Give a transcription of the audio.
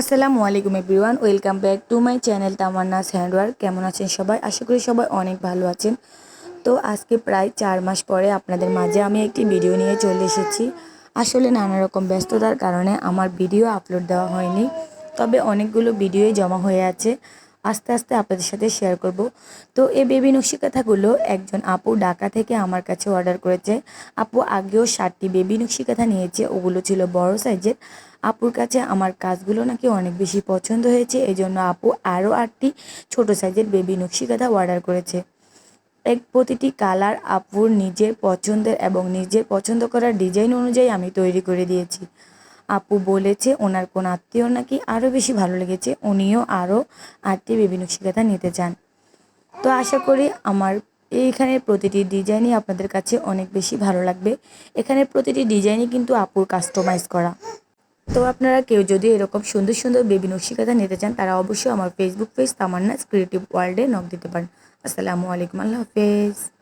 আসসালামু আলাইকুম everyone, welcome back to my channel Tamanna's handwork. কেমন আছেন সবাই? আশা করি সবাই অনেক ভালো আছেন। তো আজকে প্রায় চার মাস পরে আপনাদের মাঝে আমি একটি ভিডিও নিয়ে চলে এসেছি। আসলে নানা রকম ব্যস্ততার কারণে আমার ভিডিও আপলোড দেওয়া হয়নি, তবে অনেকগুলো ভিডিওই জমা হয়ে আছে। আস্তে আস্তে আপনাদের সাথে শেয়ার করব। তো এই বেবি নকশি কথাগুলো একজন আপু ঢাকা থেকে আমার কাছে অর্ডার করেছে। আপু আগেও ষাটটি বেবি নকশি কথা নিয়েছে, ওগুলো ছিল বড় সাইজের আপুর কাছে আমার কাজগুলো নাকি অনেক বেশি পছন্দ হয়েছে এই জন্য আপু আরও আটটি ছোট সাইজের বেবি নকশি কাঁথা অর্ডার করেছে। এক প্রতিটি কালার আপুর নিজের পছন্দের এবং নিজের পছন্দ করার ডিজাইন অনুযায়ী আমি তৈরি করে দিয়েছি। বলেছে, ওনার কোন আত্মীয় নাকি আরও বেশি ভালো লেগেছে, উনিও আরও আটটি বেবি নকশি কাঁথা নিতে চান। তো আশা করি আমার এইখানের প্রতিটি ডিজাইনই আপনাদের কাছে অনেক বেশি ভালো লাগবে। এখানের প্রতিটি ডিজাইনই কিন্তু আপুর কাস্টমাইজ করা। তো আপনারা কেউ যদি এরকম সুন্দর সুন্দর বেবি নকশিকাথা নিতে চান, তারা অবশ্যই আমার ফেসবুক পেজ তামান্নাস ক্রিয়েটিভ ওয়ার্ল্ডে নক দিতে পারেন। আসসালামু আলাইকুম, আল্লাহ হাফেজ।